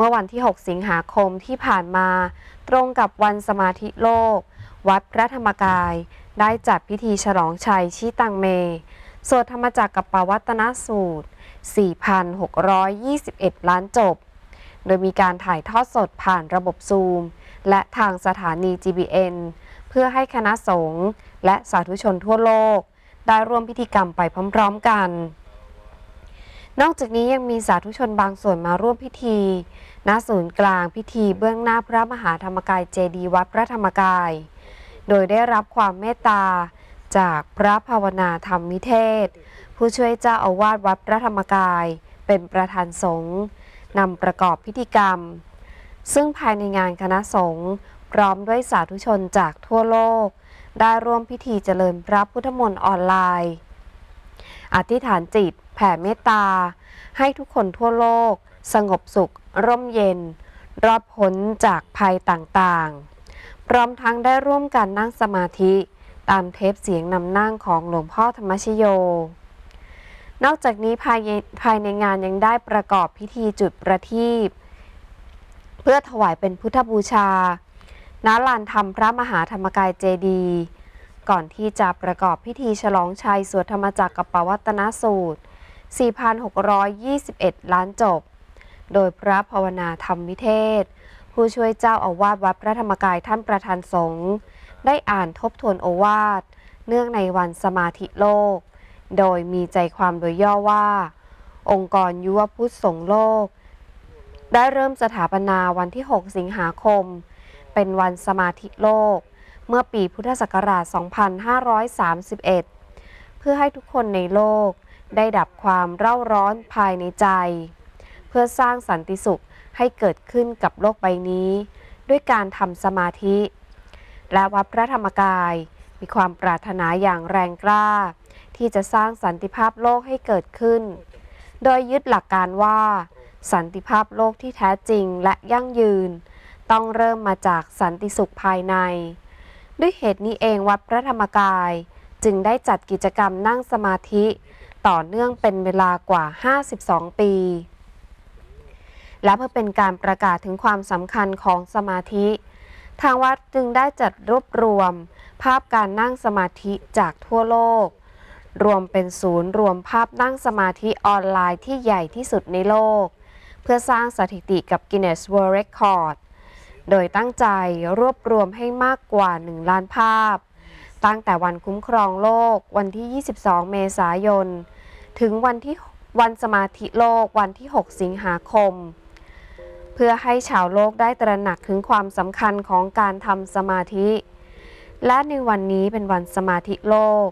เมื่อวันที่ 6 สิงหาคมที่ผ่านมา ตรงกับวันสมาธิโลก วัดพระธรรมกาย ได้จัดพิธีฉลองชัยชีตังเมสวดธรรมจักรกับปวัตนสูตร 4,621 ล้านจบ โดยมีการถ่ายทอดสดผ่านระบบซูม และทางสถานี GBN เพื่อให้คณะสงฆ์และสาธุชนทั่วโลก ได้ร่วมพิธีกรรมไปพร้อมๆกัน นอกจากนี้ยังมีสาธุชนบางส่วนมาร่วมพิธีณศูนย์กลางพิธีเบื้องหน้าพระมหาธรรมกายเจดีวัดพระธรรมกาย โดยได้รับความเมตตาจากพระภาวนาธรรมมิเทศ ผู้ช่วยเจ้าอาวาสวัดพระธรรมกาย เป็นประธานสงฆ์นำประกอบพิธีกรรม ซึ่งภายในงานคณะสงฆ์พร้อมด้วยสาธุชนจากทั่วโลก ได้ร่วมพิธีเจริญพระพุทธมนต์ออนไลน์ อธิษฐานจิต แผ่เมตตา ให้ทุกคนทั่วโลก สงบสุข ร่มเย็น รอดพ้นจากภัยต่างๆ พร้อมทั้งได้ร่วมกันนั่งสมาธิ ตามเทปเสียงนำนั่งของหลวงพ่อธรรมชโย นอกจากนี้ภายในภายในงานยังได้ประกอบพิธีจุดประทีปเพื่อถวายเป็นพุทธบูชา ณ ลานธรรมพระมหาธรรมกายเจดี ก่อนที่จะประกอบพิธีฉลองชัยสวดธรรมจักรกับปวัตนสูตร 4,621 ล้านจบ โดยพระภาวนาธรรมวิเทศ ผู้ช่วยเจ้าอาวาสวัดพระธรรมกายท่านประธานสงฆ์ได้อ่านทบทวนโอวาท เนื่องในวันสมาธิโลก โดยมีใจความโดยย่อว่า องค์กรยุวพุทธสงฆ์โลก ได้เริ่มสถาปนาวันที่ 6 สิงหาคม เป็นวันสมาธิโลก เมื่อปีพุทธศักราช 2531 เพื่อให้ทุกคนในโลก ได้ดับความเร่าร้อนภายในใจ เพื่อสร้างสันติสุขให้เกิดขึ้นกับโลกใบนี้ ด้วยการทำสมาธิ และวัดพระธรรมกายมีความปรารถนาอย่างแรงกล้า ที่จะสร้างสันติภาพโลกให้เกิดขึ้น โดยยึดหลักการว่า สันติภาพโลกที่แท้จริงและยั่งยืน ต้องเริ่มมาจากสันติสุขภายใน ด้วยเหตุนี้เองวัดพระธรรมกายจึงได้จัดกิจกรรมนั่งสมาธิ ต่อเนื่องเป็นเวลากว่า 52 ปี และเพื่อเป็นการประกาศถึงความสำคัญของสมาธิ ทางวัดจึงได้จัดรวบรวม ภาพการนั่งสมาธิจากทั่วโลก รวมเป็นศูนย์รวมภาพนั่งสมาธิออนไลน์ที่ใหญ่ที่สุดในโลก เพื่อสร้างสถิติกับ Guinness World Record โดยตั้งใจรวบรวมให้มากกว่า 1 ล้านภาพ ตั้งแต่วันคุ้มครองโลกวันที่ 22 เมษายน ถึงวันที่วันสมาธิโลกวันที่ 6 สิงหาคม เพื่อให้ชาวโลกได้ตระหนักถึงความสำคัญของการทำสมาธิ และในวันนี้เป็นวันสมาธิโลก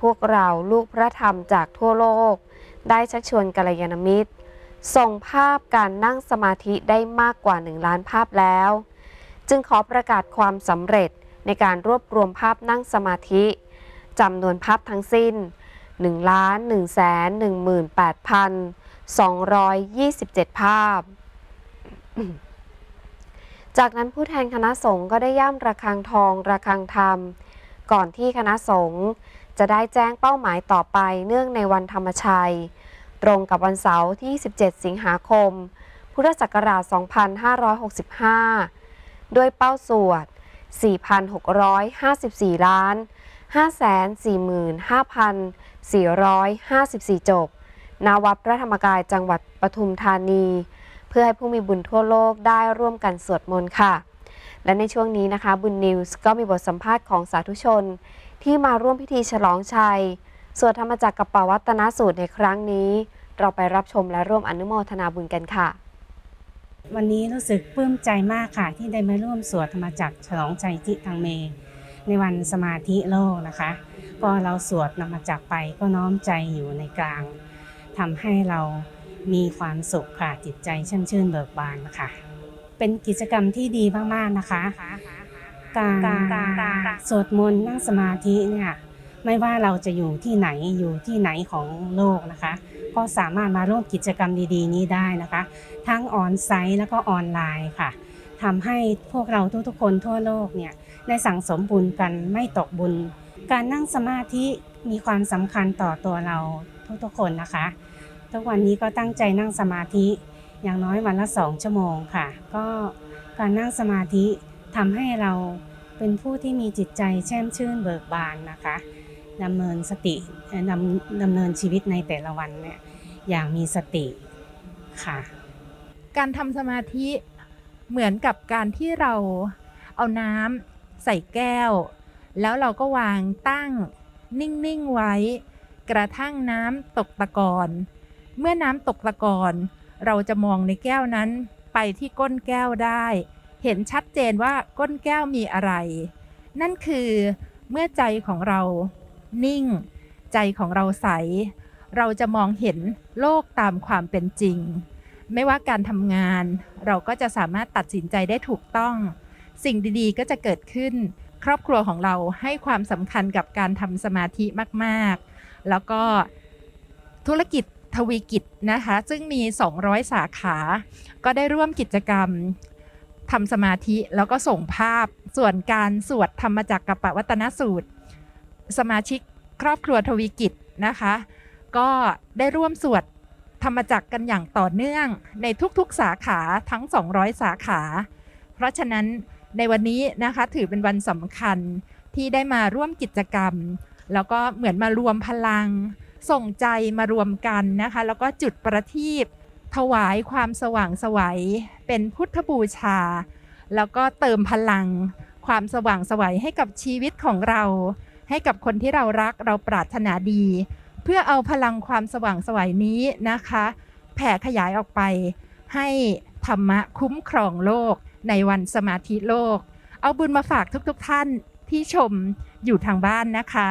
พวกเราลูกพระธรรมจากทั่วโลก ได้ชักชวนกัลยาณมิตร ส่งภาพการนั่งสมาธิได้มากกว่า 1 ล้านภาพแล้ว จึงขอประกาศความสำเร็จในการรวบรวมภาพนั่งสมาธิจำนวนภาพทั้งสิ้น 1ล้าน1แสน18,227 ภาพ จากนั้นผู้แทนคณะสงฆ์ก็ได้ย่ำระฆังทองระฆังธรรม ก่อนที่คณะสงฆ์จะได้แจ้งเป้าหมายต่อไปเนื่องในวันธรรมชัย ตรงกับวันเสาร์ที่ 17 สิงหาคม พุทธศักราช 2565 ด้วยเป้าสวด 4,654 ล้าน 545,454 จบนาวัดพระธรรมกายจังหวัดปทุมธานี เพื่อให้ผู้มีบุญทั่วโลกได้ร่วมกันสวดมนต์ค่ะ และในช่วงนี้นะคะบุญนิวส์ก็มีบทสัมภาษณ์ของสาธุชน ที่มาร่วมพิธีฉลองชัย สวดธรรมจักรกับปวัตนสูตรในครั้งนี้ เราไปรับชมและร่วมอนุโมทนาบุญกันค่ะ วันนี้รู้สึกปลื้มใจมากค่ะ ที่ได้มาร่วมสวดธรรมจักรฉลองชัยจิตังเม ในวันสมาธิโลกนะคะ พอเราสวดธรรมจักไปก็น้อมใจอยู่ในกลางทำให้เรามีความสุขค่ะจิตใจชื่นชื่นเบิกบานนะคะเป็นกิจกรรมที่ดีมากๆนะคะ การสวดมนต์นั่งสมาธิเนี่ยไม่ว่าเราจะอยู่ที่ไหนอยู่ที่ไหนของโลกนะคะ ก็สามารถมาร่วมกิจกรรมดีๆ นี้ได้นะคะ ทั้งออนไซต์แล้วก็ออนไลน์ค่ะ ทำให้พวกเราทุกๆคนทั่วโลกเนี่ยได้สั่งสมบุญกันไม่ตกบุญ การนั่งสมาธิมีความสำคัญต่อตัวเราทุกๆคนนะคะ ทุกวันนี้ก็ตั้งใจนั่งสมาธิอย่างน้อยวันละสองชั่วโมงค่ะ ก็การนั่งสมาธิทำให้เราเป็นผู้ที่มีจิตใจแช่มชื่นเบิกบานนะคะดำเนินสติดำดำเนินชีวิตในแต่ละวันเนี่ยอย่างมีสติค่ะ การทำสมาธิ เหมือนกับการที่เราเอาน้ำใส่แก้ว แล้วเราก็วางตั้งนิ่ง ๆ ไว้ กระทั่งน้ำตกตะกอนเมื่อน้ำตกตะกอนเราจะมองในแก้วนั้นไปที่ก้นแก้วได้ เห็นชัดเจนว่าก้นแก้วมีอะไร นั่นคือเมื่อใจของเรานิ่ง ใจของเราใส เราจะมองเห็นโลกตามความเป็นจริง ไม่ว่าการทำงาน เราก็จะสามารถตัดสินใจได้ถูกต้อง สิ่งดีๆ ก็จะเกิดขึ้น ครอบครัวของเราให้ความสำคัญกับการทำสมาธิมากๆ แล้วก็ธุรกิจทวีกิจนะคะ ซึ่งมี 200 สาขา ก็ได้ร่วมกิจกรรมทำสมาธิแล้วก็ส่งภาพส่วนการสวดธรรมจักรกับปวัตนสูตร สมาชิกครอบครัวทวีกิจนะคะ ก็ได้ร่วมสวด ธรรมจักรกันอย่างต่อเนื่องในทุกๆสาขาทั้ง 200 สาขา เพราะฉะนั้นในวันนี้นะคะถือเป็นวันสำคัญที่ได้มาร่วมกิจกรรม แล้วก็เหมือนมารวมพลัง ส่งใจมารวมกันนะคะ แล้วก็จุดประทีปถวายความสว่างสวัยเป็นพุทธบูชา แล้วก็เติมพลัง ความสว่างสวัยให้กับชีวิตของเรา ให้กับคนที่เรารักเราปรารถนาดี เพื่อเอาพลังความสว่างสวัยนี้นะคะ แผ่ขยายออกไปให้ธรรมะคุ้มครองโลกในวันสมาธิโลก เอาบุญมาฝากทุกๆทท่านที่ชมอยู่ทางบ้านนะคะ